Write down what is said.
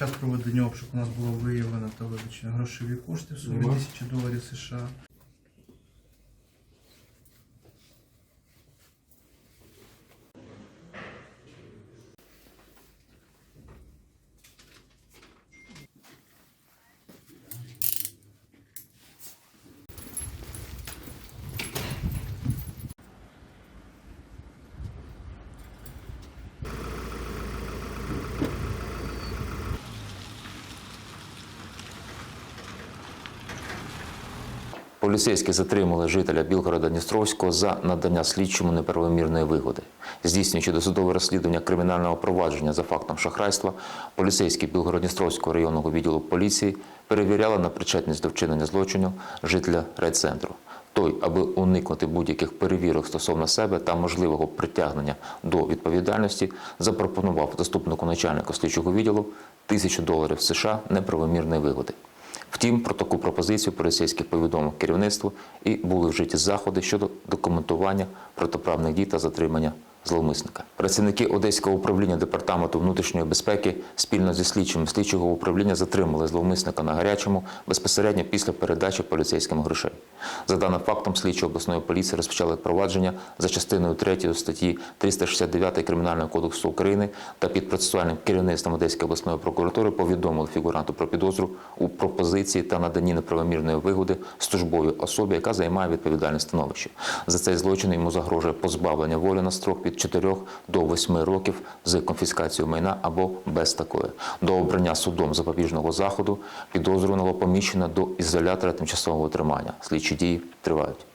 час проведення обшуку у нас було виявлено та вилучено грошові кошти в сумі Нема. 1000 доларів США. Поліцейські затримали жителя Білгорода Дністровського за надання слідчому неправомірної вигоди. Здійснюючи досудове розслідування кримінального провадження за фактом шахрайства, поліцейські Білгород-Дністровського районного відділу поліції перевіряли на причетність до вчинення злочину жителя райцентру. Той, аби уникнути будь-яких перевірок стосовно себе та можливого притягнення до відповідальності, запропонував заступнику начальника слідчого відділу тисячу доларів США неправомірної вигоди. Втім, про таку пропозицію поліцейських повідомив керівництво і були вжиті заходи щодо документування протиправних дій та затримання зловмисника. Працівники Одеського управління департаменту внутрішньої безпеки спільно зі слідчими слідчого управління затримали зловмисника на гарячому безпосередньо після передачі поліцейським грошей. За даним фактом, слідчі обласної поліції розпочали провадження за частиною 3 статті 369 Кримінального кодексу України та під процесуальним керівництвом Одеської обласної прокуратури повідомили фігуранту про підозру у пропозиції та наданні неправомірної вигоди службовій особі, яка займає відповідальне становище. За цей злочин йому загрожує позбавлення волі на строк від 4 до 8 років з конфіскацією майна або без такої. До обрання судом запобіжного заходу підозрюваного поміщено до ізолятора тимчасового тримання. Слідчі дії тривають.